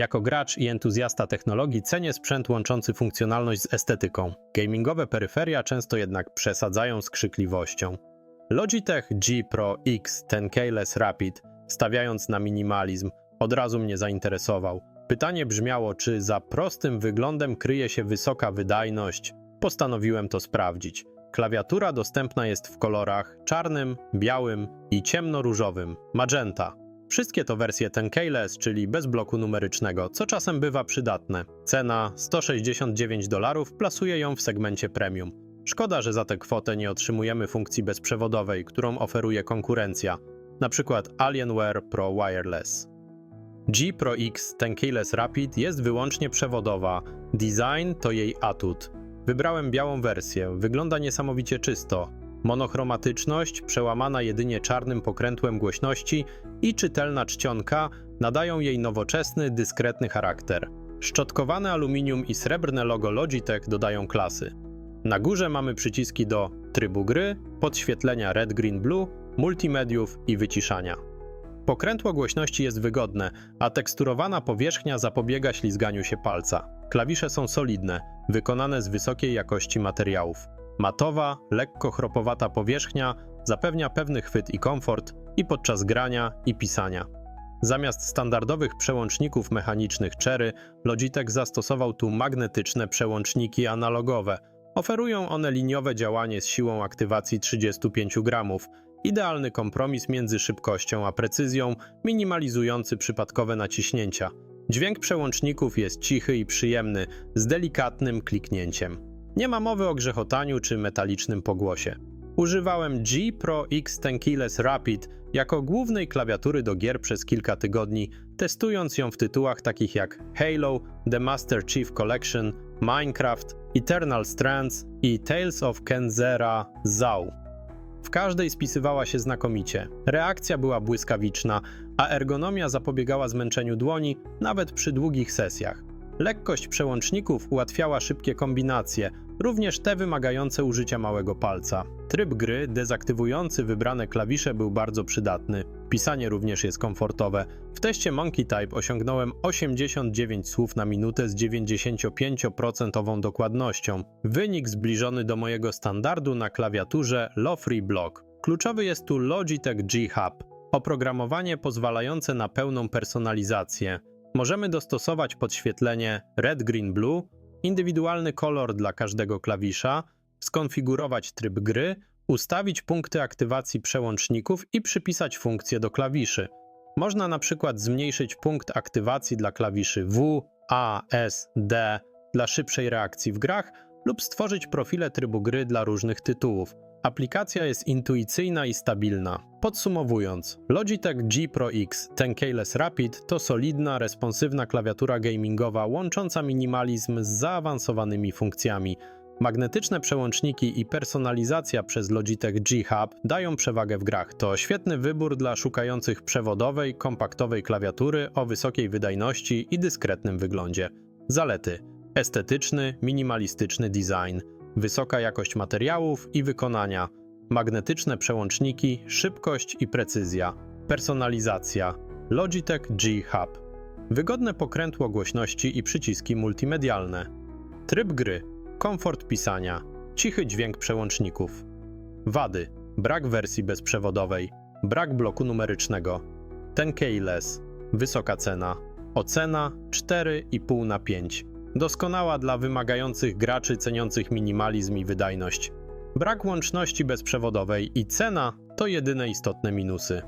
Jako gracz i entuzjasta technologii cenię sprzęt łączący funkcjonalność z estetyką. Gamingowe peryferia często jednak przesadzają z krzykliwością. Logitech G Pro X 10K Less Rapid, stawiając na minimalizm, od razu mnie zainteresował. Pytanie brzmiało, czy za prostym wyglądem kryje się wysoka wydajność. Postanowiłem to sprawdzić. Klawiatura dostępna jest w kolorach czarnym, białym i ciemnoróżowym, magenta. Wszystkie to wersje 10K-less, czyli bez bloku numerycznego, co czasem bywa przydatne. Cena 169 dolarów plasuje ją w segmencie premium. Szkoda, że za tę kwotę nie otrzymujemy funkcji bezprzewodowej, którą oferuje konkurencja, np. Alienware Pro Wireless. G Pro X 10K-less Rapid jest wyłącznie przewodowa. Design to jej atut. Wybrałem białą wersję, wygląda niesamowicie czysto. Monochromatyczność, przełamana jedynie czarnym pokrętłem głośności i czytelna czcionka nadają jej nowoczesny, dyskretny charakter. Szczotkowane aluminium i srebrne logo Logitech dodają klasy. Na górze mamy przyciski do trybu gry, podświetlenia Red, Green, Blue, multimediów i wyciszania. Pokrętło głośności jest wygodne, a teksturowana powierzchnia zapobiega ślizganiu się palca. Klawisze są solidne, wykonane z wysokiej jakości materiałów. Matowa, lekko chropowata powierzchnia zapewnia pewny chwyt i komfort i podczas grania i pisania. Zamiast standardowych przełączników mechanicznych Cherry, Logitech zastosował tu magnetyczne przełączniki analogowe. Oferują one liniowe działanie z siłą aktywacji 35 gramów, idealny kompromis między szybkością a precyzją, minimalizujący przypadkowe naciśnięcia. Dźwięk przełączników jest cichy i przyjemny, z delikatnym kliknięciem. Nie ma mowy o grzechotaniu czy metalicznym pogłosie. Używałem G Pro X10 Keyless Rapid jako głównej klawiatury do gier przez kilka tygodni, testując ją w tytułach takich jak Halo, The Master Chief Collection, Minecraft, Eternal Strands i Tales of Kenzera Zau. W każdej spisywała się znakomicie. Reakcja była błyskawiczna, a ergonomia zapobiegała zmęczeniu dłoni nawet przy długich sesjach. Lekkość przełączników ułatwiała szybkie kombinacje, również te wymagające użycia małego palca. Tryb gry dezaktywujący wybrane klawisze był bardzo przydatny. Pisanie również jest komfortowe. W teście Monkey Type osiągnąłem 89 słów na minutę z 95% dokładnością. Wynik zbliżony do mojego standardu na klawiaturze Lofree Block. Kluczowy jest tu Logitech G Hub, oprogramowanie pozwalające na pełną personalizację. Możemy dostosować podświetlenie Red, Green, Blue, indywidualny kolor dla każdego klawisza, skonfigurować tryb gry, ustawić punkty aktywacji przełączników i przypisać funkcje do klawiszy. Można na przykład zmniejszyć punkt aktywacji dla klawiszy W, A, S, D dla szybszej reakcji w grach lub stworzyć profile trybu gry dla różnych tytułów. Aplikacja jest intuicyjna i stabilna. Podsumowując, Logitech G Pro X 10K Less Rapid to solidna, responsywna klawiatura gamingowa łącząca minimalizm z zaawansowanymi funkcjami. Magnetyczne przełączniki i personalizacja przez Logitech G Hub dają przewagę w grach. To świetny wybór dla szukających przewodowej, kompaktowej klawiatury o wysokiej wydajności i dyskretnym wyglądzie. Zalety: estetyczny, minimalistyczny design, wysoka jakość materiałów i wykonania, magnetyczne przełączniki, szybkość i precyzja, personalizacja, Logitech G Hub, wygodne pokrętło głośności i przyciski multimedialne, tryb gry, komfort pisania, cichy dźwięk przełączników. Wady: brak wersji bezprzewodowej, brak bloku numerycznego, 10K less, wysoka cena, ocena 4,5 na 5. Doskonała dla wymagających graczy ceniących minimalizm i wydajność. Brak łączności bezprzewodowej i cena to jedyne istotne minusy.